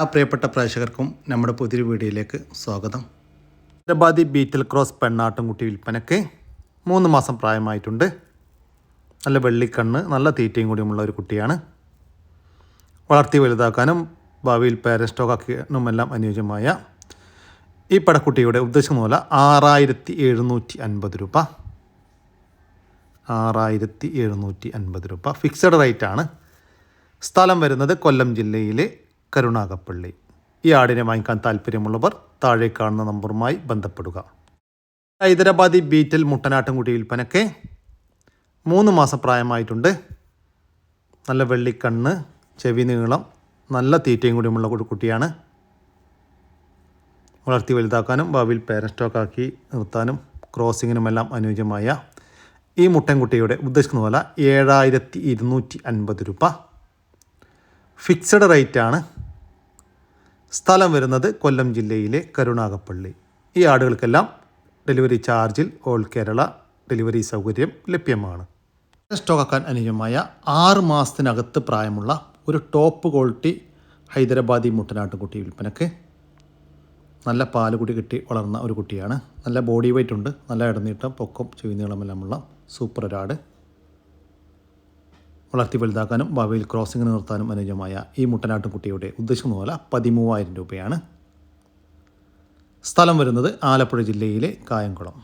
ആ പ്രിയപ്പെട്ട പ്രേക്ഷകർക്കും നമ്മുടെ പുതിയൊരു വീഡിയോയിലേക്ക് സ്വാഗതം. ഹൈദരാബാദി ബീറ്റൽ ക്രോസ് പെണ്ണാട്ടുംകുട്ടി വിൽപ്പനയ്ക്ക് മൂന്ന് മാസം പ്രായമായിട്ടുണ്ട്. നല്ല വെള്ളിക്കണ്ണ് നല്ല തീറ്റയും കൂടിയുമുള്ള ഒരു കുട്ടിയാണ്. വളർത്തി വലുതാക്കാനും ഭാവിയിൽ പേരൻ സ്റ്റോക്കാക്കാനും എല്ലാം അനുയോജ്യമായ ഈ പടക്കുട്ടിയുടെ ഉദ്ദേശിക്കുന്ന പോലെ ആറായിരത്തി എഴുന്നൂറ്റി അൻപത് രൂപ. ആറായിരത്തി എഴുന്നൂറ്റി അൻപത് രൂപ ഫിക്സഡ് റേറ്റാണ് സ്ഥലം വരുന്നത് കൊല്ലം ജില്ലയിലെ കരുണാകപ്പള്ളി. ഈ ആടിനെ വാങ്ങിക്കാൻ താല്പര്യമുള്ളവർ താഴെ കാണുന്ന നമ്പറുമായി ബന്ധപ്പെടുക. ഹൈദരാബാദി ബീറ്റൽ മുട്ടനാട്ടുംകുടി വിൽപ്പനയ്ക്ക് മൂന്ന് മാസം പ്രായമായിട്ടുണ്ട്. നല്ല വെള്ളിക്കണ്ണ് ചെവി നീളം നല്ല തീറ്റയും കൂടിയുമുള്ള ഒരു കുട്ടിയാണ്. വളർത്തി വലുതാക്കാനും ഭാവിയിൽ പേരൻ സ്റ്റോക്കാക്കി നിർത്താനും ക്രോസിങ്ങിനുമെല്ലാം അനുയോജ്യമായ ഈ മുട്ടൻകുട്ടിയുടെ ഉദ്ദേശിക്കുന്ന പോലെ ഏഴായിരത്തി ഇരുന്നൂറ്റി അൻപത് രൂപ. ഫിക്സഡ് റേറ്റാണ് സ്ഥലം വരുന്നത് കൊല്ലം ജില്ലയിലെ കരുണാകപ്പള്ളി. ഈ ആടുകൾക്കെല്ലാം ഡെലിവറി ചാർജിൽ ഓൾ കേരള ഡെലിവറി സൗകര്യം ലഭ്യമാണ്. സ്റ്റോക്കാക്കാൻ അനുയോജ്യമായ ആറ് മാസത്തിനകത്ത് പ്രായമുള്ള ഒരു ടോപ്പ് ക്വാളിറ്റി ഹൈദരാബാദി മുട്ടനാട്ടുകുട്ടി വിൽപ്പനക്ക് നല്ല പാൽ കുടി കിട്ടി വളർന്ന ഒരു കുട്ടിയാണ്. നല്ല ബോഡി വെയിറ്റ് ഉണ്ട് നല്ല ഇടനീട്ടം പൊക്കം ചെവിനീളമെല്ലാമുള്ള സൂപ്പർ ഒരാട്. വളർത്തി വലുതാക്കാനും ഭാവിയിൽ ക്രോസിംഗ് നിർത്താനും അനുയോജ്യമായ ഈ മുട്ടനാട്ടുകുട്ടിയുടെ ഉദ്ദേശിക്കുന്ന പോലെ പതിമൂവായിരം രൂപയാണ്. സ്ഥലം വരുന്നത് ആലപ്പുഴ ജില്ലയിലെ കായംകുളം.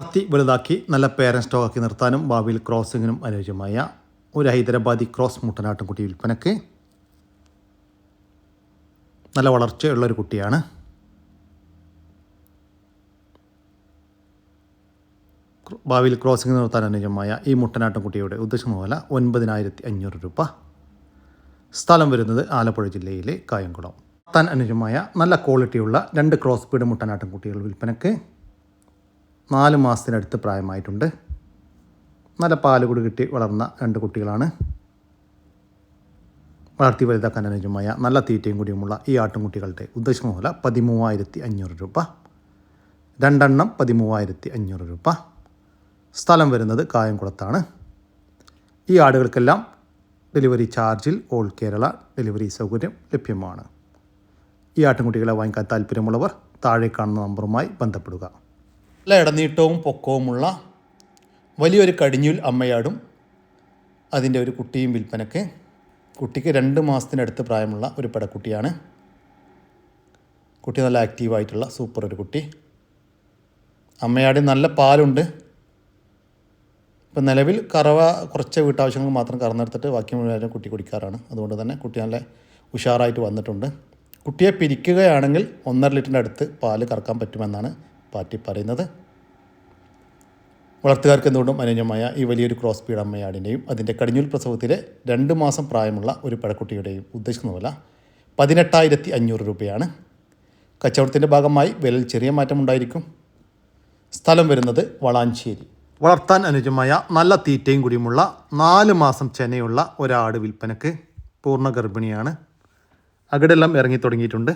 വളർത്തി വലുതാക്കി നല്ല പേരൻ സ്റ്റോക്കാക്കി നിർത്താനും ഭാവിയിൽ ക്രോസിങ്ങിനും അനുയോജ്യമായ ഒരു ഹൈദരാബാദി ക്രോസ് മുട്ടനാട്ടുംകുട്ടി വിൽപ്പനക്ക് നല്ല വളർച്ചയുള്ള ഒരു കുട്ടിയാണ്. ഭാവിയിൽ ക്രോസിംഗ് നടത്താൻ അനുയോജ്യമായ ഈ മുട്ടനാട്ടുംകുട്ടിയുടെ ഉദ്ദേശിക്കുന്ന പോലെ ഒൻപതിനായിരത്തി അഞ്ഞൂറ് രൂപ. സ്ഥലം വരുന്നത് ആലപ്പുഴ ജില്ലയിലെ കായംകുളം. താൻ അനുയോജ്യമായ നല്ല ക്വാളിറ്റിയുള്ള രണ്ട് ക്രോസ് ബീഡ് മുട്ടനാട്ടുംകുട്ടികൾ വിൽപ്പനക്ക് നാല് മാസത്തിനടുത്ത് പ്രായമായിട്ടുണ്ട്. നല്ല പാൽ കൂടി കിട്ടി വളർന്ന രണ്ട് കുട്ടികളാണ്. വളർത്തി വലുതാക്കാൻ അനുയോജ്യമായ നല്ല തീറ്റയും കൂടിയുമുള്ള ഈ ആട്ടുംകുട്ടികളുടെ ഉദ്ദേശിക്കുന്ന പോലെ പതിമൂവായിരത്തി അഞ്ഞൂറ് രൂപ. രണ്ടെണ്ണം പതിമൂവായിരത്തി അഞ്ഞൂറ് രൂപ. സ്ഥലം വരുന്നത് കായംകുളത്താണ്. ഈ ആടുകൾക്കെല്ലാം ഡെലിവറി ചാർജിൽ ഓൾ കേരള ഡെലിവറി സൗകര്യം ലഭ്യമാണ്. ഈ ആട്ടിൻകുട്ടികളെ വാങ്ങിക്കാൻ താല്പര്യമുള്ളവർ താഴെ കാണുന്ന നമ്പറുമായി ബന്ധപ്പെടുക. നല്ല ഇടനീട്ടവും പൊക്കവുമുള്ള വലിയൊരു കടിഞ്ഞൂൽ അമ്മയാടും അതിന്റെ ഒരു കുട്ടിയും വിൽപ്പനയ്ക്ക് കുട്ടിക്ക് രണ്ട് മാസത്തിനടുത്ത് പ്രായമുള്ള ഒരു പടക്കുട്ടിയാണ്. കുട്ടി നല്ല ആക്റ്റീവായിട്ടുള്ള സൂപ്പർ ഒരു കുട്ടി. അമ്മയാടി നല്ല പാലുണ്ട്. ഇപ്പം നിലവിൽ കറവ കുറച്ച് വീട്ടാവശ്യങ്ങൾക്ക് മാത്രം കറന്നെടുത്തിട്ട് ബാക്കി മുഴുവനും കുട്ടി കുടിക്കാറാണ്. അതുകൊണ്ട് തന്നെ കുട്ടി നല്ല ഉഷാറായിട്ട് വന്നിട്ടുണ്ട്. കുട്ടിയെ പിരിക്കുകയാണെങ്കിൽ ഒന്നര ലിറ്ററിന്റെ അടുത്ത് പാൽ കറക്കാൻ പറ്റുമെന്നാണ് പാർട്ടി പറയുന്നത്. വളർത്തുകാർക്ക് എന്തുകൊണ്ടും അനുയോജ്യമായ ഈ വലിയൊരു ക്രോസ് പീഡ് അമ്മയാടിന്റെയും അതിന്റെ കടിഞ്ഞൂൽ പ്രസവത്തിലെ രണ്ട് മാസം പ്രായമുള്ള ഒരു പഴക്കുട്ടിയുടെയും ഉദ്ദേശിക്കുന്ന പതിനെട്ടായിരത്തി അഞ്ഞൂറ് രൂപയാണ്. കച്ചവടത്തിന്റെ ഭാഗമായി വിലയിൽ ചെറിയ മാറ്റമുണ്ടായിരിക്കും. സ്ഥലം വരുന്നത് വളാഞ്ചേരി. വളർത്താൻ അനുജമായ നല്ല തീറ്റയും കൂടിയുമുള്ള നാല് മാസം ചെനയുള്ള ഒരാട് വിൽപ്പനക്ക് പൂർണ ഗർഭിണിയാണ് അകിടെല്ലാം ഇറങ്ങി തുടങ്ങിയിട്ടുണ്ട്.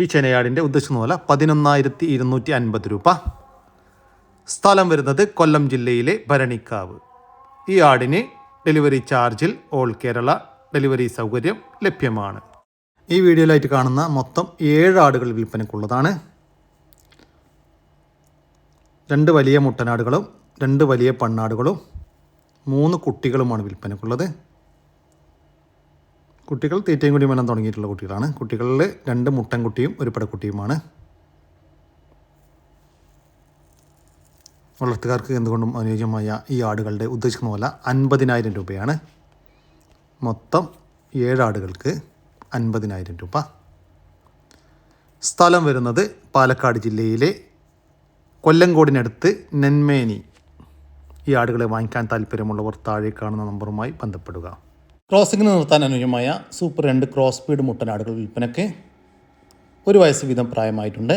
ഈ ചെനയാടിന്റെ ഉദ്ദേശിക്കുന്ന പോലെ പതിനൊന്നായിരത്തി ഇരുന്നൂറ്റി അൻപത് രൂപ. സ്ഥലം വരുന്നത് കൊല്ലം ജില്ലയിലെ ഭരണിക്കാവ്. ഈ ആടിന് ഡെലിവറി ചാർജിൽ ഓൾ കേരള ഡെലിവറി സൗകര്യം ലഭ്യമാണ്. ഈ വീഡിയോയിലായിട്ട് കാണുന്ന മൊത്തം ഏഴ് ആടുകൾ വിൽപ്പനക്കുള്ളതാണ് രണ്ട് വലിയ മുട്ടനാടുകളും രണ്ട് വലിയ പണ്ണാടുകളും മൂന്ന് കുട്ടികളുമാണ് വിൽപ്പനക്കുള്ളത്. കുട്ടികൾ തീറ്റയും കൂടി എല്ലാം തുടങ്ങിയിട്ടുള്ള കുട്ടികളാണ്. കുട്ടികളിൽ രണ്ട് മുട്ടൻകുട്ടിയും ഒരു പടക്കുട്ടിയുമാണ്. വളർത്തുകാർക്ക് എന്തുകൊണ്ടും അനുയോജ്യമായ ഈ ആടുകളുടെ ഉദ്ദേശിക്കുന്ന പോലെ അൻപതിനായിരം രൂപയാണ്. മൊത്തം ഏഴ് ആടുകൾക്ക് അൻപതിനായിരം രൂപ. സ്ഥലം വരുന്നത് പാലക്കാട് ജില്ലയിലെ കൊല്ലങ്കോടിനടുത്ത് നെന്മേനി ഈ ആടുകളെ വാങ്ങിക്കാൻ താല്പര്യമുള്ളവർ താഴെ കാണുന്ന നമ്പറുമായി ബന്ധപ്പെടുക. ക്രോസിംഗ് നിർത്താൻ അനുയോജ്യമായ സൂപ്പർ രണ്ട് ക്രോസ് സ്പീഡ് മുട്ടനാടുകൾ വിൽപ്പനയ്ക്ക് ഒരു വയസ്സ് വീതം പ്രായമായിട്ടുണ്ട്.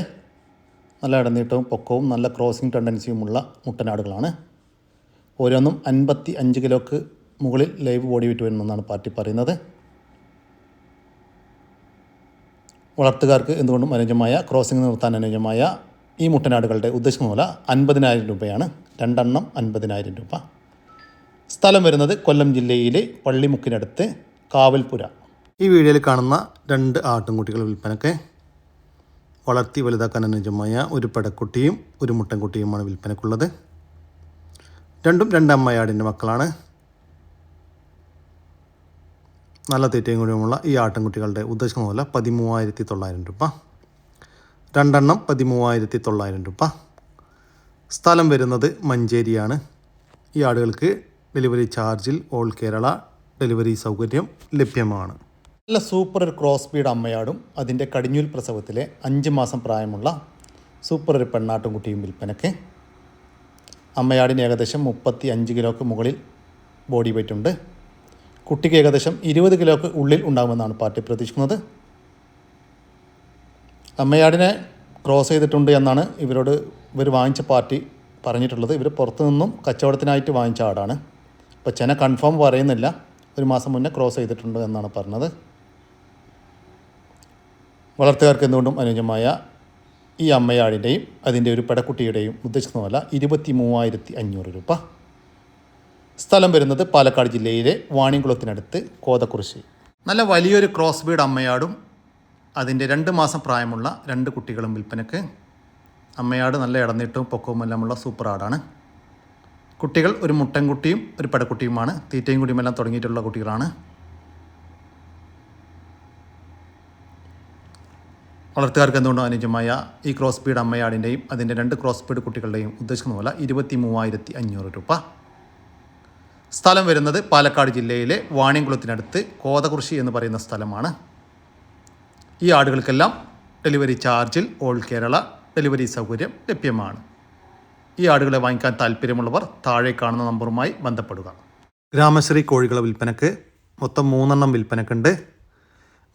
നല്ല ഇടനീട്ടവും പൊക്കവും നല്ല ക്രോസിംഗ് ടെൻഡൻസിയുമുള്ള മുട്ടനാടുകളാണ് ഓരോന്നും അൻപത്തി അഞ്ച് കിലോക്ക് മുകളിൽ ലൈവ് ബോഡി വിറ്റ് വരുമെന്നാണ് പാർട്ടി പറയുന്നത്. വളർത്തുകാർക്ക് എന്തുകൊണ്ടും അനുയോജ്യമായ ക്രോസിംഗ് നിർത്താൻ അനുയോജ്യമായ ഈ മുട്ടനാടുകളുടെ ഉദ്ദേശിക്കുന്ന പോലെ അൻപതിനായിരം രൂപയാണ്. രണ്ടെണ്ണം അൻപതിനായിരം രൂപ. സ്ഥലം വരുന്നത് കൊല്ലം ജില്ലയിലെ പള്ളിമുക്കിനടുത്ത് കാവൽപുര ഈ വീഡിയോയിൽ കാണുന്ന രണ്ട് ആട്ടുംകുട്ടികളുടെ വിൽപ്പനക്ക് വളർത്തി വലുതാക്കാൻ അനുജമായ ഒരു പെടക്കുട്ടിയും ഒരു മുട്ടൻകുട്ടിയുമാണ് വിൽപ്പനക്കുള്ളത്. രണ്ടും രണ്ടമ്മയാടിന്റെ മക്കളാണ്. നല്ല തീറ്റയും കൂടിയുമുള്ള ഈ ആട്ടിൻകുട്ടികളുടെ ഉദ്ദേശിക്കുന്ന പോലെ പതിമൂവായിരത്തി തൊള്ളായിരം രൂപ. രണ്ടെണ്ണം പതിമൂവായിരത്തി തൊള്ളായിരം രൂപ. സ്ഥലം വരുന്നത് മഞ്ചേരിയാണ്. ഈ ആടുകൾക്ക് ഡെലിവറി ചാർജിൽ ഓൾ കേരള ഡെലിവറി സൗകര്യം ലഭ്യമാണ്. നല്ല സൂപ്പർ ഒരു ക്രോസ് ബീഡ് അമ്മയാടും അതിന്റെ കടിഞ്ഞൂൽ പ്രസവത്തിലെ അഞ്ച് മാസം പ്രായമുള്ള സൂപ്പർ ഒരു പെണ്ണാട്ടും കുട്ടിയും വിൽപ്പനയ്ക്ക്. അമ്മയാടിന് ഏകദേശം മുപ്പത്തി അഞ്ച് കിലോക്ക് മുകളിൽ ബോഡി വെയിറ്റ് ഉണ്ട്. കുട്ടിക്ക് ഏകദേശം ഇരുപത് കിലോക്ക് ഉള്ളിൽ ഉണ്ടാകുമെന്നാണ് പാർട്ടി പ്രതീക്ഷിക്കുന്നത്. അമ്മയാടിനെ ക്രോസ് ചെയ്തിട്ടുണ്ട് എന്നാണ് ഇവരോട് ഇവർ വാങ്ങിച്ച പാർട്ടി പറഞ്ഞിട്ടുള്ളത്. ഇവർ പുറത്തു നിന്നും കച്ചവടത്തിനായിട്ട് വാങ്ങിച്ച ആടാണ്. അപ്പോൾ ചെന കൺഫേം പറയുന്നില്ല. ഒരു മാസം മുന്നേ ക്രോസ് ചെയ്തിട്ടുണ്ട് എന്നാണ് പറഞ്ഞത്. വളർത്തുകാർക്ക് എന്തുകൊണ്ടും അനുയോജ്യമായ ഈ അമ്മയാടിന്റെയും അതിന്റെ ഒരു പെടക്കുട്ടിയുടെയും ഉദ്ദേശിക്കുന്ന വില ഇരുപത്തി മൂവായിരത്തി അഞ്ഞൂറ് രൂപ. സ്ഥലം വരുന്നത് പാലക്കാട് ജില്ലയിലെ വാണിംകുളത്തിനടുത്ത് കോതക്കുറിശ്ശി. നല്ല വലിയൊരു ക്രോസ് ബീഡ് അമ്മയാടും അതിന്റെ രണ്ട് മാസം പ്രായമുള്ള രണ്ട് കുട്ടികളും വിൽപ്പനയ്ക്ക് അമ്മയാട് നല്ല ഇടനീട്ടവും പൊക്കവും എല്ലാമുള്ള സൂപ്പർ ആടാണ്. കുട്ടികൾ ഒരു മുട്ടൻകുട്ടിയും ഒരു പടക്കുട്ടിയുമാണ്. തീറ്റയും കുടിയും എല്ലാം തുടങ്ങിയിട്ടുള്ള കുട്ടികളാണ്. വളർത്തുകാർക്ക് എന്തുകൊണ്ടും അനുയോജ്യമായ ഈ ക്രോസ് ബീഡ് അമ്മയാടിന്റെയും അതിന്റെ രണ്ട് ക്രോസ് ബീഡ് കുട്ടികളുടെയും ഉദ്ദേശിക്കുന്ന പോലെ ഇരുപത്തി മൂവായിരത്തി അഞ്ഞൂറ് രൂപ. സ്ഥലം വരുന്നത് പാലക്കാട് ജില്ലയിലെ വാണിയംകുളത്തിനടുത്ത് കോതകുറിശി എന്ന് പറയുന്ന സ്ഥലമാണ്. ഈ ആടുകൾക്കെല്ലാം ഡെലിവറി ചാർജിൽ ഓൾ കേരള ഡെലിവറി സൗകര്യം ലഭ്യമാണ്. ഈ ആടുകളെ വാങ്ങിക്കാൻ താല്പര്യമുള്ളവർ താഴെ കാണുന്ന നമ്പറുമായി ബന്ധപ്പെടുക. ഗ്രാമശ്രീ കോഴികളെ വിൽപ്പനക്ക് മൊത്തം മൂന്നെണ്ണം വിൽപ്പനക്കുണ്ട്.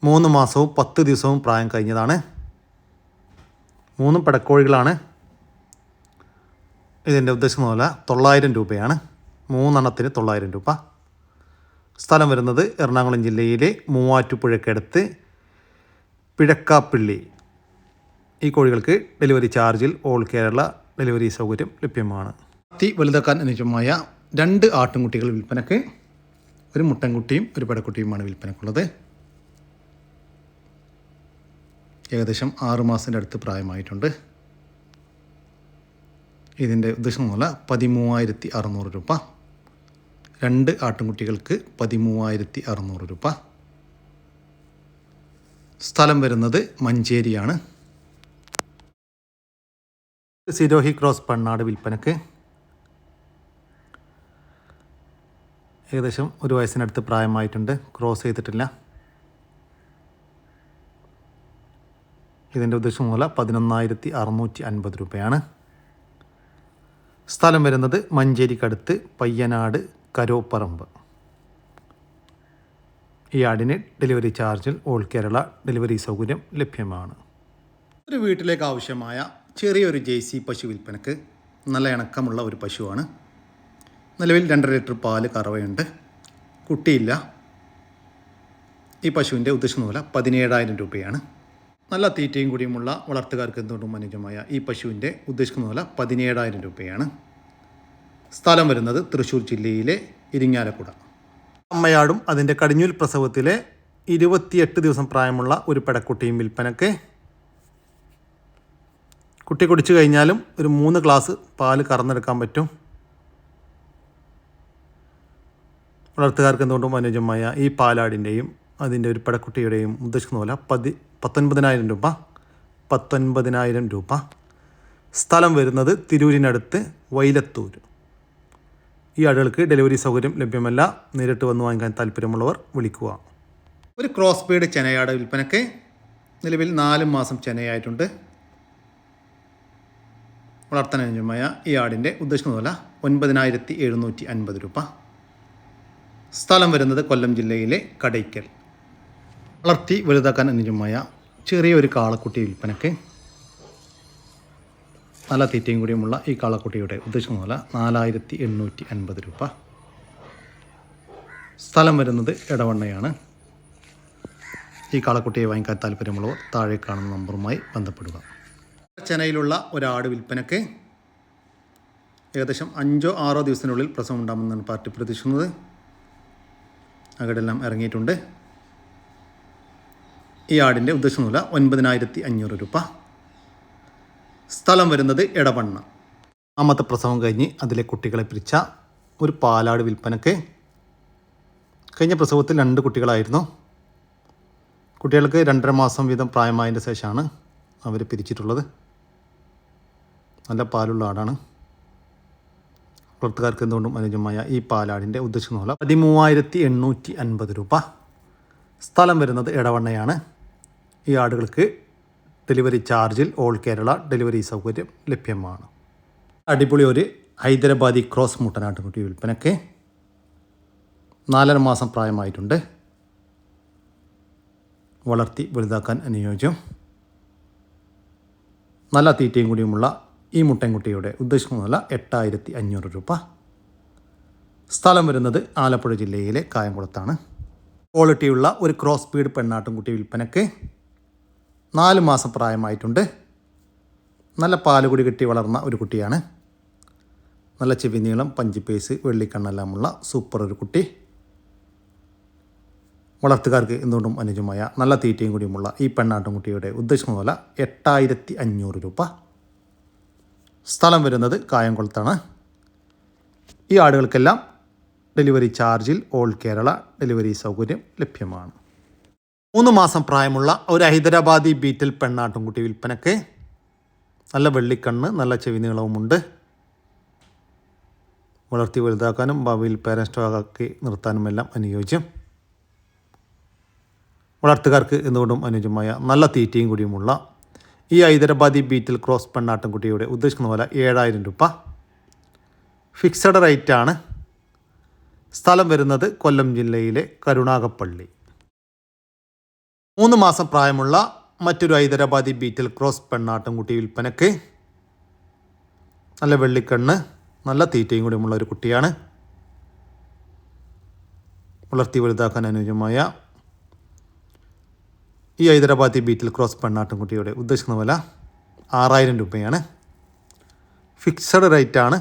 മൂന്ന് മാസവും പത്ത് ദിവസവും പ്രായം കഴിഞ്ഞതാണ്. മൂന്നും പടക്കോഴികളാണ്. ഇതിന്റെ ഉദ്ദേശം പോലെ തൊള്ളായിരം രൂപയാണ്. മൂന്നെണ്ണത്തിന് തൊള്ളായിരം രൂപ. സ്ഥലം വരുന്നത് എറണാകുളം ജില്ലയിലെ മൂവാറ്റുപുഴക്കടുത്ത് പിഴക്കാപ്പിള്ളി. ഈ കോഴികൾക്ക് ഡെലിവറി ചാർജിൽ ഓൾ കേരള ഡെലിവറി സൗകര്യം ലഭ്യമാണ്. തീ വലുതാക്കാൻ അനുജമായ രണ്ട് ആട്ടിൻകുട്ടികൾ വിൽപ്പനക്ക് ഒരു മുട്ടൻകുട്ടിയും ഒരു പെടക്കുട്ടിയുമാണ് വിൽപ്പനക്കുള്ളത്. ഏകദേശം ആറ് മാസത്തിന്റെ അടുത്ത് പ്രായമായിട്ടുണ്ട്. ഇതിന്റെ ഉദ്ദേശം പോലെ പതിമൂവായിരത്തി അറുന്നൂറ് രൂപ. രണ്ട് ആട്ടിൻകുട്ടികൾക്ക് പതിമൂവായിരത്തി അറുന്നൂറ് രൂപ. സ്ഥലം വരുന്നത് മഞ്ചേരിയാണ്. സിരോഹി ക്രോസ് പണ്ണാട് വിൽപ്പനക്ക്. ഏകദേശം ഒരു വയസ്സിനടുത്ത് പ്രായമായിട്ടുണ്ട്. ക്രോസ് ചെയ്തിട്ടില്ല. ഇതിന്റെ ഉദ്ദേശം മൂല പതിനൊന്നായിരത്തി അറുന്നൂറ്റി അൻപത് രൂപയാണ്. സ്ഥലം വരുന്നത് മഞ്ചേരിക്കടുത്ത് പയ്യനാട് കരോപ്പറമ്പ്. ഈ ആടിന് ഡെലിവറി ചാർജിൽ ഓൾ കേരള ഡെലിവറി സൗകര്യം ലഭ്യമാണ്. ഒരു വീട്ടിലേക്ക് ആവശ്യമായ ചെറിയൊരു ജെ സി പശു വിൽപ്പനക്ക് നല്ല ഇണക്കമുള്ള ഒരു പശുവാണ്. നിലവിൽ രണ്ടര ലിറ്റർ പാൽ കറവയുണ്ട്. കുട്ടിയില്ല. ഈ പശുവിന്റെ ഉദ്ദേശം മൂല പതിനേഴായിരം രൂപയാണ്. നല്ല തീറ്റയും കൂടിയുമുള്ള വളർത്തുകാർക്ക് എന്തുകൊണ്ടും അനുയോജ്യമായ ഈ പശുവിന്റെ ഉദ്ദേശിക്കുന്ന വില പതിനേഴായിരം രൂപയാണ്. സ്ഥലം വരുന്നത് തൃശ്ശൂർ ജില്ലയിലെ ഇരിങ്ങാലക്കുട. അമ്മയാടും അതിന്റെ കടിഞ്ഞൂൽ പ്രസവത്തിലെ ഇരുപത്തിയെട്ട് ദിവസം പ്രായമുള്ള ഒരു പെടക്കുട്ടിയും വിൽപ്പനക്ക്. കുട്ടി കുടിച്ചു കഴിഞ്ഞാലും ഒരു മൂന്ന് ഗ്ലാസ് പാൽ കറന്നെടുക്കാൻ പറ്റും. വളർത്തുകാർക്ക് എന്തുകൊണ്ടും അനുയോജ്യമായ ഈ പാലാടിന്റെയും അതിന്റെ ഒരു പെടക്കുട്ടിയുടെയും ഉദ്ദേശിക്കുന്ന പോലെ പതി പത്തൊൻപതിനായിരം രൂപ പത്തൊൻപതിനായിരം രൂപ. സ്ഥലം വരുന്നത് തിരൂരിനടുത്ത് വൈലത്തൂർ ഈ ആടുകൾക്ക് ഡെലിവറി സൗകര്യം ലഭ്യമല്ല. നേരിട്ട് വന്ന് വാങ്ങിക്കാൻ താല്പര്യമുള്ളവർ വിളിക്കുക. ഒരു ക്രോസ് ബീഡ് ചെനയാട് വിൽപ്പനയ്ക്ക് നിലവിൽ നാല് മാസം ചെനയായിട്ടുണ്ട്. വളർത്താൻ അനുയോജ്യമായ ഈ ആടിന്റെ ഉദ്ദേശിക്കുന്ന വില ഒൻപതിനായിരത്തി എഴുന്നൂറ്റി അൻപത് രൂപ. സ്ഥലം വരുന്നത് കൊല്ലം ജില്ലയിലെ കടയ്ക്കൽ. വളർത്തി വലുതാക്കാൻ അനുജമായ ചെറിയൊരു കാളക്കുട്ടി വിൽപ്പനയ്ക്ക് നല്ല തീറ്റയും കൂടിയുമുള്ള ഈ കാളക്കുട്ടിയുടെ ഉദ്ദേശിക്കുന്ന വില നാലായിരത്തി എണ്ണൂറ്റി അൻപത് രൂപ. സ്ഥലം വരുന്നത് ഇടവണ്ണയാണ് ഈ കാളക്കുട്ടിയെ വാങ്ങിക്കാൻ താല്പര്യമുള്ളവർ താഴെ കാണുന്ന നമ്പറുമായി ബന്ധപ്പെടുക. ചെന്നൈയിലുള്ള ഒരാട് വിൽപ്പനയ്ക്ക് ഏകദേശം അഞ്ചോ ആറോ ദിവസത്തിനുള്ളിൽ പ്രസവം ഉണ്ടാകുമെന്നാണ് പാർട്ടി പ്രതീക്ഷിക്കുന്നത്. അകടെല്ലാം ഇറങ്ങിയിട്ടുണ്ട്. ഈ ആടിന്റെ ഉദ്ദേശമൂല ഒൻപതിനായിരത്തി അഞ്ഞൂറ് രൂപ. സ്ഥലം വരുന്നത് ഇടവണ്ണ അമ്മത്തെ പ്രസവം കഴിഞ്ഞ് അതിലെ കുട്ടികളെ പിരിച്ച ഒരു പാലാട് വിൽപ്പനക്ക് കഴിഞ്ഞ പ്രസവത്തിൽ രണ്ട് കുട്ടികളായിരുന്നു. കുട്ടികൾക്ക് രണ്ടര മാസം വീതം പ്രായമായതിന്റെ ശേഷമാണ് അവർ പിരിച്ചിട്ടുള്ളത്. നല്ല പാലുള്ള ആടാണ്. വളർത്തുകാർക്ക് എന്തുകൊണ്ടും അനുജമായ ഈ പാലാടിന്റെ ഉദ്ദേശിക്കുന്ന പോലെ പതിമൂവായിരത്തി എണ്ണൂറ്റി അൻപത് രൂപ. സ്ഥലം വരുന്നത് ഇടവണ്ണയാണ് ഈ ആടുകൾക്ക് ഡെലിവറി ചാർജിൽ ഓൾ കേരള ഡെലിവറി സൗകര്യം ലഭ്യമാണ്. അടിപൊളി ഒരു ഹൈദരാബാദി ക്രോസ് മുട്ടനാട്ടുകുട്ടി വിൽപ്പനയ്ക്ക് നാലര മാസം പ്രായമായിട്ടുണ്ട്. വളർത്തി വലുതാക്കാൻ അനുയോജ്യം. നല്ല തീറ്റയും കൂടിയുമുള്ള ഈ മുട്ടൻകുട്ടിയുടെ ഉദ്ദേശിക്കുന്നതല്ല എട്ടായിരത്തി അഞ്ഞൂറ് രൂപ. സ്ഥലം വരുന്നത് ആലപ്പുഴ ജില്ലയിലെ കായംകുളത്താണ്. ക്വാളിറ്റിയുള്ള ഒരു ക്രോസ് ബീഡ് പെണ്ണാട്ടുംകുട്ടി വിൽപ്പനയ്ക്ക് നാല് മാസം പ്രായമായിട്ടുണ്ട്. നല്ല പാലുകുടി കിട്ടി വളർന്ന ഒരു കുട്ടിയാണ്. നല്ല ചെവി നീളം പഞ്ചിപ്പേസ് വെള്ളിക്കണ്ണെല്ലാമുള്ള സൂപ്പർ ഒരു കുട്ടി. വളർത്തുകാർക്ക് എന്തുകൊണ്ടും അനുജമായ നല്ല തീറ്റയും കൂടിയുമുള്ള ഈ പെണ്ണാട്ടുംകുട്ടിയുടെ ഉദ്ദേശിക്കുന്ന വില എട്ടായിരത്തി അഞ്ഞൂറ് രൂപ. സ്ഥലം വരുന്നത് കായംകുളത്താണ്. ഈ ആടുകൾക്കെല്ലാം ഡെലിവറി ചാർജിൽ ഓൾ കേരള ഡെലിവറി സൗകര്യം ലഭ്യമാണ്. മൂന്ന് മാസം പ്രായമുള്ള ഒരു ഹൈദരാബാദി ബീറ്റിൽ പെണ്ണാട്ടുംകുട്ടി വിൽപ്പനക്ക്. നല്ല വെള്ളിക്കണ്ണ് നല്ല ചെവി നീളവുമുണ്ട്. വളർത്തി വലുതാക്കാനും ഭാവിയിൽ പേരൻസ്റ്റാക്കി നിർത്താനുമെല്ലാം അനുയോജ്യം. വളർത്തുകാർക്ക് എന്തുകൊണ്ടും അനുയോജ്യമായ നല്ല തീറ്റയും കൂടിയുമുള്ള ഈ ഹൈദരാബാദി ബീറ്റിൽ ക്രോസ് പെണ്ണാട്ടൻകുട്ടിയുടെ ഉദ്ദേശിക്കുന്ന പോലെ ഏഴായിരം രൂപ. ഫിക്സഡ് റേറ്റാണ് സ്ഥലം വരുന്നത് കൊല്ലം ജില്ലയിലെ കരുണാകപ്പള്ളി. മൂന്ന് മാസം പ്രായമുള്ള മറ്റൊരു ഹൈദരാബാദി ബീറ്റിൽ ക്രോസ് പെണ്ണാട്ടൻകുട്ടി വിൽപ്പനക്ക് നല്ല വെള്ളിക്കണ്ണ് നല്ല തീറ്റയും കൂടിയുമുള്ള ഒരു കുട്ടിയാണ്. വളർത്തി വലുതാക്കാൻ അനുയോജ്യമായ ഈ ഹൈദരാബാദി ബീറ്റിൽ ക്രോസ് പെണ്ണാട്ടുംകുട്ടിയുടെ ഉദ്ദേശിക്കുന്ന വില ആറായിരം രൂപയാണ്. ഫിക്സഡ് റേറ്റാണ്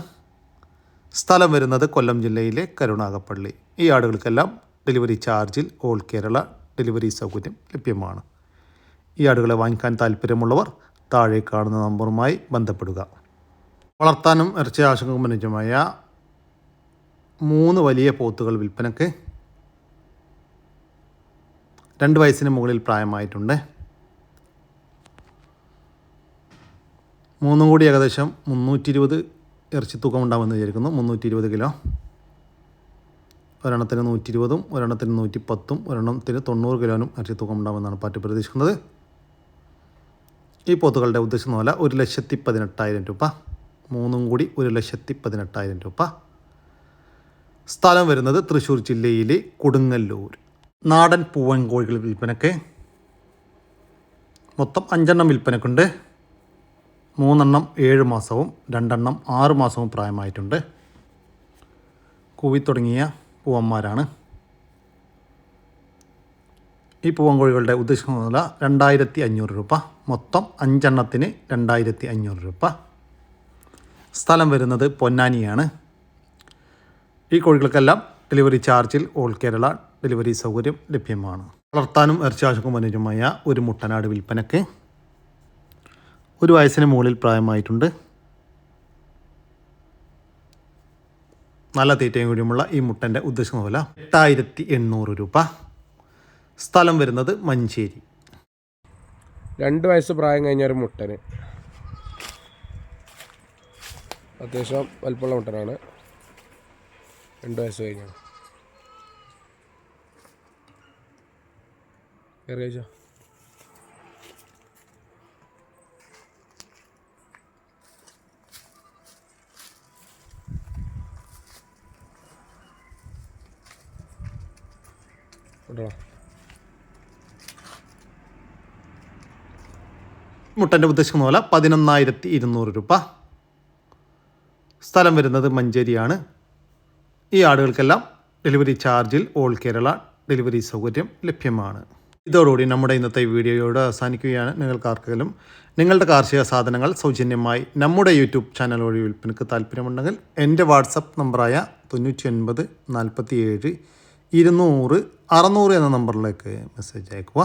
സ്ഥലം വരുന്നത് കൊല്ലം ജില്ലയിലെ കരുണാകപ്പള്ളി. ഈ ആടുകൾക്കെല്ലാം ഡെലിവറി ചാർജിൽ ഓൾ കേരള ഡെലിവറി സൗകര്യം ലഭ്യമാണ്. ഈ ആടുകളെ വാങ്ങിക്കാൻ താല്പര്യമുള്ളവർ താഴെ കാണുന്ന നമ്പറുമായി ബന്ധപ്പെടുക. വളർത്താനും ഇറച്ചി ആവശ്യങ്ങൾക്കും അനുയോജ്യമായ മൂന്ന് വലിയ പോത്തുകൾ വിൽപ്പനക്ക് രണ്ട് വയസ്സിന് മുകളിൽ പ്രായമായിട്ടുണ്ട്. മൂന്നും കൂടി ഏകദേശം മുന്നൂറ്റി ഇരുപത് ഇറച്ചി തൂക്കം ഉണ്ടാകുമെന്ന് വിചാരിക്കുന്നു. മുന്നൂറ്റി ഇരുപത് കിലോ. ഒരെണ്ണത്തിന് നൂറ്റി ഇരുപതും ഒരെണ്ണത്തിന് നൂറ്റി പത്തും ഒരെണ്ണത്തിന് തൊണ്ണൂറ് കിലോനും ഇറച്ചി തൂക്കം ഉണ്ടാകുമെന്നാണ് പാർട്ടി പ്രതീക്ഷിക്കുന്നത്. ഈ പോത്തുകളുടെ ഉദ്ദേശം എന്ന് പറഞ്ഞാൽ ഒരു ലക്ഷത്തി പതിനെട്ടായിരം രൂപ. മൂന്നും കൂടി ഒരു ലക്ഷത്തി പതിനെട്ടായിരം രൂപ. സ്ഥലം വരുന്നത് തൃശ്ശൂർ ജില്ലയിലെ കൊടുങ്ങല്ലൂർ. നാടൻ പൂവൻ കോഴികൾ വിൽപ്പനക്ക് മൊത്തം അഞ്ചെണ്ണം വിൽപ്പനക്കുണ്ട്. മൂന്നെണ്ണം ഏഴ് മാസവും രണ്ടെണ്ണം ആറ് മാസവും പ്രായമായിട്ടുണ്ട്. കൂവി തുടങ്ങിയ പൂവന്മാരാണ്. ഈ പൂവൻ കോഴികളുടെ ഉദ്ദേശിക്കുന്ന വില രണ്ടായിരത്തി അഞ്ഞൂറ് രൂപ. മൊത്തം അഞ്ചെണ്ണത്തിന് രണ്ടായിരത്തി അഞ്ഞൂറ് രൂപ. സ്ഥലം വരുന്നത് പൊന്നാനിയാണ്. ഈ കോഴികൾക്കെല്ലാം ഡെലിവറി ചാർജിൽ ഓൾ കേരള ഡെലിവറി സൗകര്യം ലഭ്യമാണ്. വളർത്താനും ഇറച്ചാശക്കും അനുജമായ ഒരു മുട്ടനാട് വിൽപ്പനയ്ക്ക് ഒരു വയസ്സിന് മുകളിൽ പ്രായമായിട്ടുണ്ട്. നല്ല തീറ്റയും കൂടിയുമുള്ള ഈ മുട്ടന്റെ ഉദ്ദേശിക്കുന്ന പോലെ എട്ടായിരത്തി എണ്ണൂറ് രൂപ. സ്ഥലം വരുന്നത് മഞ്ചേരി. രണ്ട് വയസ്സ് പ്രായം കഴിഞ്ഞ ഒരു മുട്ടന്. അത്യാവശ്യം വലിപ്പമുള്ള മുട്ടനാണ്. രണ്ട് വയസ്സ് കഴിഞ്ഞാണ്. കയറി കഴിച്ചോ കേട്ടോ മുട്ടന്റെ ഉദ്ദേശിക്കുന്ന പോലെ പതിനൊന്നായിരത്തി ഇരുന്നൂറ് രൂപ. സ്ഥലം വരുന്നത് മഞ്ചേരിയാണ്. ഈ ആടുകൾക്കെല്ലാം ഡെലിവറി ചാർജിൽ ഓൾ കേരള ഡെലിവറി സൗകര്യം ലഭ്യമാണ്. ഇതോടുകൂടി നമ്മുടെ ഇന്നത്തെ വീഡിയോയോട് അവസാനിക്കുകയാണ്. നിങ്ങൾക്ക് ആർക്കെങ്കിലും നിങ്ങളുടെ കാർഷിക സാധനങ്ങൾ സൗജന്യമായി നമ്മുടെ യൂട്യൂബ് ചാനൽ വഴി വിൽപ്പനക്ക് താല്പര്യമുണ്ടെങ്കിൽ എന്റെ വാട്സപ്പ് നമ്പറായ തൊണ്ണൂറ്റി ഒൻപത് നാൽപ്പത്തി ഏഴ് ഇരുന്നൂറ് അറുന്നൂറ് എന്ന നമ്പറിലേക്ക് മെസ്സേജ് അയക്കുക